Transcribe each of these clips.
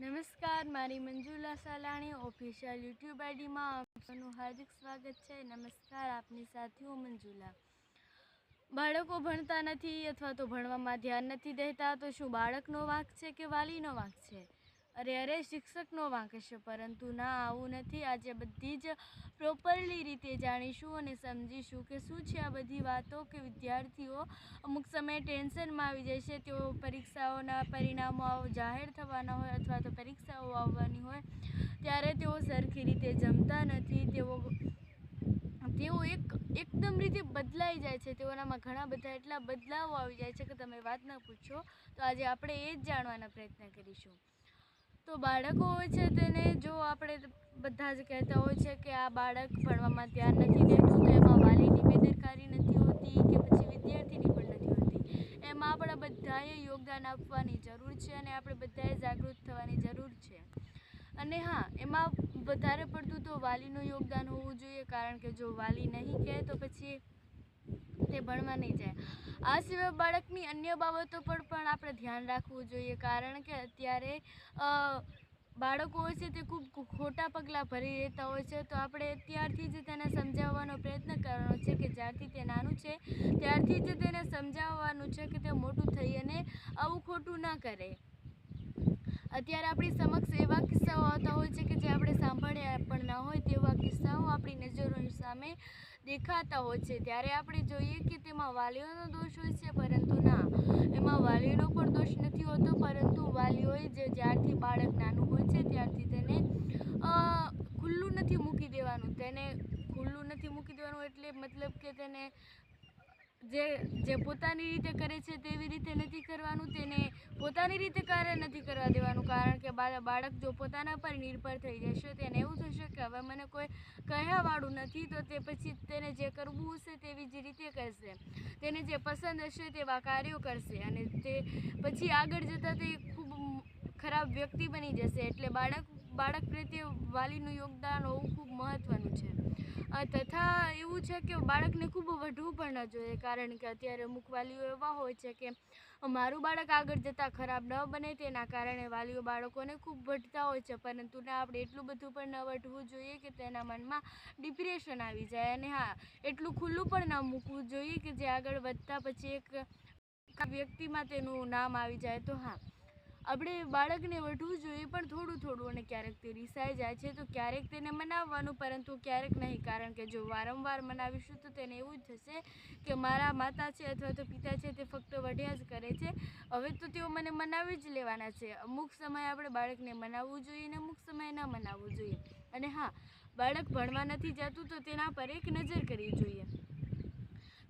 નમસ્કાર, મારી Manjula Salani official YouTube આઈડીમાં આપનું હાર્દિક સ્વાગત છે. નમસ્કાર, આપની સાથીઓ મંજુલા. બાળકો ભણતા નથી અથવા તો ભણવામાં ધ્યાન નથી દેતા, તો શું બાળકનો વાંક છે કે વાલીનો વાંક છે? અરે અરે શિક્ષકનો વાંક હશે પરંતુ ના, આવું નથી. આજે બધી જ પ્રોપરલી રીતે જાણીશું અને સમજીશું કે શું છે આ બધી વાતો કે વિદ્યાર્થીઓ અમુક સમયે ટેન્શનમાં આવી જાય છે. તેઓ પરીક્ષાઓના પરિણામો જાહેર થવાના હોય અથવા તો પરીક્ષાઓ આવવાની હોય, ત્યારે તેઓ સરખી રીતે જમતા નથી. તેઓ તેઓ એક, એકદમ રીતે બદલાઈ જાય છે. તેઓનામાં ઘણા બધા એટલા બદલાવો આવી જાય છે કે તમે વાત ન પૂછો. તો આજે આપણે એ જ જાણવાના પ્રયત્ન કરીશું. તો બાળકો હોય છે તેને જો આપણે બધા જ કહેતા હોય છે કે આ બાળક ભણવામાં ધ્યાન નથી દેતું તો એમાં વાલીની બેદરકારી નથી હોતી કે પછી વિદ્યાર્થીની પણ નથી હોતી. એમાં આપણા બધાએ યોગદાન આપવાની જરૂર છે અને આપણે બધાએ જાગૃત થવાની જરૂર છે. અને હા, એમાં વધારે પડતું તો વાલીનું યોગદાન હોવું જોઈએ કારણ કે જો વાલી નહીં કહે તો પછી તે ભણવા નહીં જાય. આ સિવાય બાળકની અન્ય બાબતો પર પણ આપણે ધ્યાન રાખવું જોઈએ, કારણ કે અત્યારે બાળકો હોય છે તે ખૂબ ખોટા પગલાં ભરી રહેતા હોય છે, તો આપણે અત્યારથી જ તેને સમજાવવાનો પ્રયત્ન કરવાનો છે કે જ્યારથી તે નાનું છે, ત્યારથી જ તેને સમજાવવાનું છે કે તે મોટું થઈ અને આવું ખોટું ના કરે. અત્યારે આપણી સમક્ષ એવા કિસ્સાઓ આવતા હોય છે કે જે આપણે સાંભળ્યા પણ ન હોય, તેવા કિસ્સાઓ આપણી નજરોની સામે દેખાતા હોય છે. ત્યારે આપણે જોઈએ કે તેમાં વાલીઓનો દોષ હોય છે, પરંતુ ના. એમાં વાલીઓનો પણ દોષ નથી હોતો, પરંતુ વાલીઓએ જે જ્યારથી બાળક નાનું હોય છે, ત્યારથી તેને ખુલ્લું નથી મૂકી દેવાનું. તેને ખુલ્લું નથી મૂકી દેવાનું એટલે મતલબ કે તેને જે જે પોતાની રીતે કરે છે, તેવી રીતે નથી કરવાનું તેને પોતાની રીતે કાર્ય નથી કરવા દેવાનું, કારણ કે બાળક જો પોતાના પર નિર્ભર થઈ જશે તેને એવું થશે કે હવે મને કોઈ કહેવાવાળું નથી, તો તે પછી તેને જે કરવું હશે તેવી જ રીતે કરશે. તેને જે પસંદ હશે તેવા કાર્યો કરશે અને તે પછી આગળ જતાં તે ખૂબ ખરાબ વ્યક્તિ બની જશે. એટલે બાળક બાળક પ્રત્યે વાલીનું યોગદાન હોવું ખૂબ મહત્ત્વનું છે. તથા એવું છે કે બાળકને ખૂબ વઢવું પણ ન જોઈએ, કારણ કે અત્યારે અમુક વાલીઓ એવા હોય છે કે મારું બાળક આગળ જતાં ખરાબ ન બને તેના કારણે વાલીઓ બાળકોને ખૂબ વઢતા હોય છે, પરંતુ ના આપણે એટલું બધું પણ ન વઢવું જોઈએ કે તેના મનમાં ડિપ્રેશન આવી જાય. અને હા, એટલું ખુલ્લું પણ ન મૂકવું જોઈએ કે જે આગળ વધતા પછી એક વ્યક્તિમાં તેનું નામ આવી જાય તો હા. આપણે બાળકને વઢવું જોઈએ પણ થોડું થોડું અને ક્યારેક તે રિસાઈ જાય છે, તો ક્યારેક તેને મનાવવાનું, પરંતુ ક્યારેક નહીં, કારણ કે જો વારંવાર મનાવીશું, તો તેને એવું જ થશે કે મારા માતા છે અથવા તો પિતા છે તે ફક્ત વઢ્યા જ કરે છે. હવે તો તેઓ મને મનાવી જ લેવાના છે. અમુક સમયે આપણે બાળકને મનાવવું જોઈએ અને અમુક સમયે ન મનાવવું જોઈએ. અને હા, બાળક ભણવા નથી જતું, તો તેના પર એક નજર કરવી જોઈએ.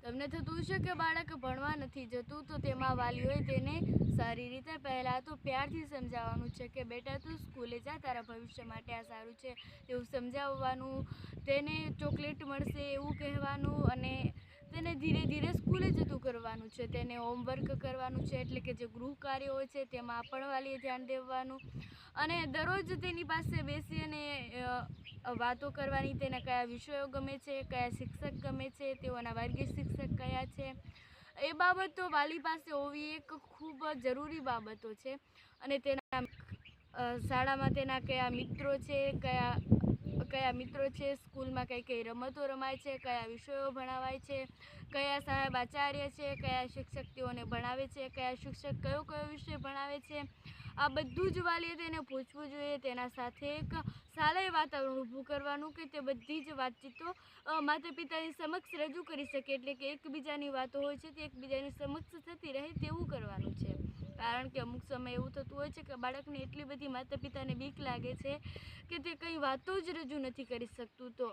તમને થતું હશે કે બાળક ભણવા નથી જતું, તો તેમાં વાલીઓએ તેને સારી રીતે પહેલાં તો પ્યારથી સમજાવવાનું છે કે બેટા તું સ્કૂલે જા, તારા ભવિષ્ય માટે આ સારું છે. એવું સમજાવવાનું, તેને ચોકલેટ મળશે એવું કહેવાનું અને તેને ધીરે ધીરે સ્કૂલે જતું કરવાનું છે. તેને હોમવર્ક કરવાનું છે, એટલે કે જે ગૃહ કાર્ય હોય છે, તેમાં પણ વાલીએ ધ્યાન દેવાનું અને દરરોજ તેની પાસે બેસી અને વાતો કરવાની તેને કયા વિષયો ગમે છે, કયા શિક્ષક ગમે છે, તેઓના વર્ગીય શિક્ષક કયા છે. એ બાબતો વાલી પાસે હોવી એક ખૂબ જરૂરી બાબતો છે. અને તેના શાળામાં તેના કયા મિત્રો છે, કયા કયા મિત્રો છે, સ્કૂલમાં કઈ કઈ રમતો રમાય છે, કયા વિષયો ભણાવાય છે, કયા સાહેબ આચાર્ય છે, કયા શિક્ષક તેઓને ભણાવે છે, કયા શિક્ષક કયો કયો વિષય ભણાવે છે. આ બધું જ વાલીએ તેને પૂછવું જોઈએ, તેના સાથે એક શાળાએ વાતાવરણ ઊભું કરવાનું કે તે બધી જ વાતચીતો માતા પિતાની સમક્ષ રજૂ કરી શકે. એટલે કે એકબીજાની વાતો હોય છે તે એકબીજાની સમક્ષ થતી રહે તેવું કરવાનું છે. કારણ કે અમુક સમય એવું થતું હોય છે કે બાળકને એટલી બધી માતા પિતાને બીક લાગે છે કે તે કંઈ વાતો જ રજૂ નથી કરી શકતું. તો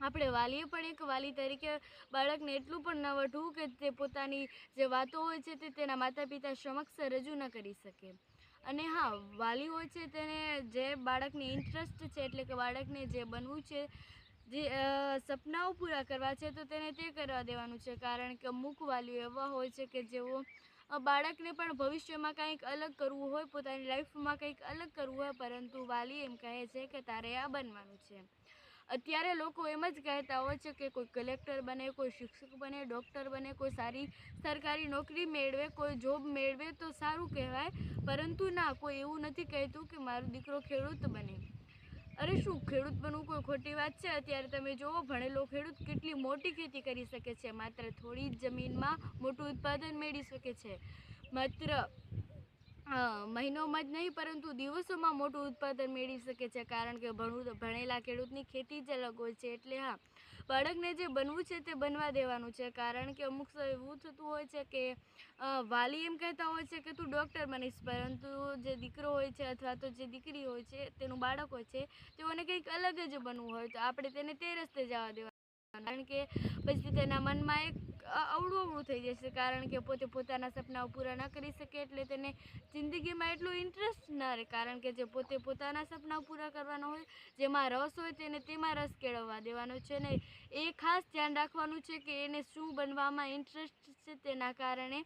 આપણે વાલીએ પણ એક વાલી તરીકે બાળકને એટલું પણ ન વઢવું કે તે પોતાની જે વાતો હોય છે તે તેના માતા પિતા સમક્ષ રજૂ ન કરી શકે. અને હા, વાલી હોય છે તેને જે બાળકને ઇન્ટરેસ્ટ છે, એટલે કે બાળકને જે બનવું છે, જે સપનાઓ પૂરા કરવા છે, તો તેને તે કરવા દેવાનું છે. કારણ કે અમુક વાલીઓ એવા હોય છે કે જેઓ બાળકને પણ ભવિષ્યમાં કંઈક અલગ કરવું હોય, પોતાની લાઈફમાં કંઈક અલગ કરવું હોય, પરંતુ વાલી એમ કહે છે કે તારે આ બનવાનું છે. અત્યારે લોકો એમ જ કહેતા હોય છે કે કોઈ કલેક્ટર બને, કોઈ શિક્ષક બને, ડૉક્ટર બને, કોઈ સારી સરકારી નોકરી મેળવે, કોઈ જોબ મેળવે તો સારું કહેવાય. પરંતુ ના, કોઈ એવું નથી કહેતું કે મારો દીકરો ખેડૂત બને. અરે શું, ખેડૂત બનવું કોઈ ખોટી વાત છે? અત્યારે તમે જુઓ, ભણેલો ખેડૂત કેટલી મોટી ખેતી કરી શકે છે? માત્ર થોડી જ જમીનમાં મોટું ઉત્પાદન મેળવી શકે છે. માત્ર મહિનોમાં જ નહીં, પરંતુ દિવસોમાં મોટું ઉત્પાદન મેળવી શકે છે. કારણ કે ભણવું ભણેલા ખેડૂતની ખેતી જ અલગ હોય છે. એટલે હા, બાળકને જે બનવું છે તે બનવા દેવાનું છે. કારણ કે અમુક એવું થતું હોય છે કે વાલી એમ કહેતા હોય છે કે, તું ડૉક્ટર બનીશ. પરંતુ જે દીકરો હોય છે અથવા તો જે દીકરી હોય છે, તેનું બાળક હોય છે, તેઓને કંઈક અલગ જ બનવું હોય. તો આપણે તેને તે રસ્તે જવા દેવાનું કારણ કે પછી તેના મનમાં એક અવળું અવળું થઈ જશે કારણ કે પોતે પોતાના સપનાઓ પૂરા ન કરી શકે એટલે તેને જિંદગીમાં એટલું ઇન્ટરેસ્ટ ન રહે. કારણ કે જે પોતે પોતાના સપનાઓ પૂરા કરવાનો હોય, જેમાં રસ હોય તેને તેમાં રસ કેળવવા દેવાનો છે ને એ ખાસ ધ્યાન રાખવાનું છે કે એને શું બનવામાં ઇન્ટરેસ્ટ છે તેના કારણે.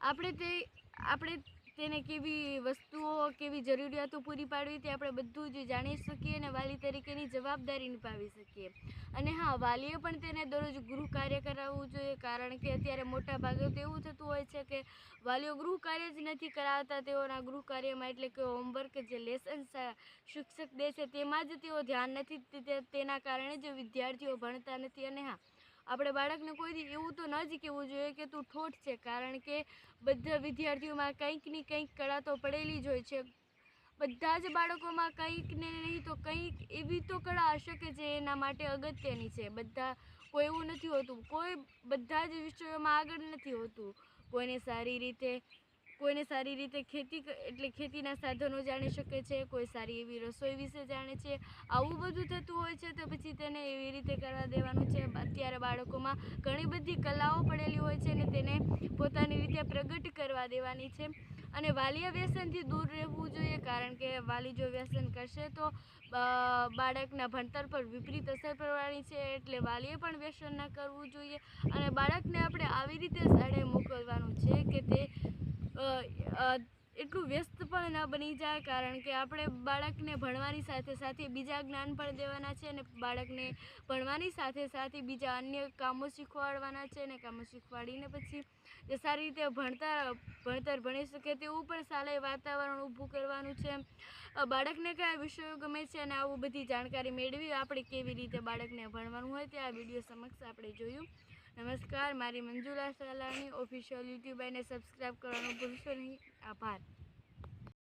આપણે તે, આપણે તેને કેવી વસ્તુઓ, કેવી જરૂરિયાતો પૂરી પાડવી તે આપણે બધું જ જાણી શકીએ અને વાલી તરીકેની જવાબદારી નિભાવી શકીએ. અને હા, વાલીએ પણ તેને દરરોજ ગૃહ કાર્ય કરાવવું જોઈએ, કારણ કે અત્યારે મોટા ભાગે તો એવું થતું હોય છે કે વાલીઓ ગૃહ કાર્ય જ નથી કરાવતા, તેઓના ગૃહ કાર્યમાં એટલે કે હોમવર્ક જે લેસન શિક્ષક દે છે, તેમાં જ તેઓ ધ્યાન નથી તેના કારણે જ વિદ્યાર્થીઓ ભણતા નથી. અને હા આપણે બાળકને કોઈ દી એવું તો ન જ કહેવું જોઈએ કે તું ઠોઠ છે, કારણ કે બધા વિદ્યાર્થીઓમાં કંઈકની કંઈક કળા તો પડેલી જ હોય છે. બધા જ બાળકોમાં કંઈક ને નહીં તો કંઈક એવી તો કળા હશે કે જે એના માટે અગત્યની છે. બધા, કોઈ એવું નથી હોતું. કોઈ બધા જ વિષયોમાં આગળ નથી હોતું. કોઈને સારી રીતે કોઈને સારી રીતે ખેતી એટલે ખેતીના સાધનો જાણી શકે છે, કોઈ સારી એવી રસોઈ વિશે જાણે છે, આવું બધું થતું હોય છે તો પછી તેને એવી રીતે કરવા દેવાનું છે. અત્યારે બાળકોમાં ઘણી બધી કલાઓ પડેલી હોય છે અને તેને પોતાની રીતે પ્રગટ કરવા દેવાની છે. અને વાલીએ વ્યસનથી દૂર રહેવું જોઈએ કારણ કે વાલી જો વ્યસન કરશે તો બાળકના ભણતર પર વિપરીત અસર પડવાની છે એટલે વાલીએ પણ વ્યસન ન કરવું જોઈએ. અને બાળકને આપણે આવી રીતે શાળાએ મોકલવાનું છે કે તે એટલું વ્યસ્ત પણ ન બની જાય કારણ કે આપણે બાળકને ભણવાની સાથે સાથે બીજા જ્ઞાન પણ દેવાના છે અને બાળકને ભણવાની સાથે સાથે બીજા અન્ય કામો શીખવાડવાના છે અને કામો શીખવાડીને પછી જે સારી રીતે ભણતા, ભણતર ભણી શકે તેવું પણ શાળાએ વાતાવરણ ઊભું કરવાનું છે. બાળકને કયા વિષયો ગમે છે અને આવું બધી જાણકારી મેળવી આપણે કેવી રીતે બાળકને ભણવાનું હોય તે આ વીડિયો સમક્ષ આપણે જોયું. નમસ્કાર મારી મંજુલા સાલાણી ઓફિશિયલ યુટ્યુબ એને સબસ્ક્રાઈબ કરવાનું ભૂલશો નહીં. આભાર.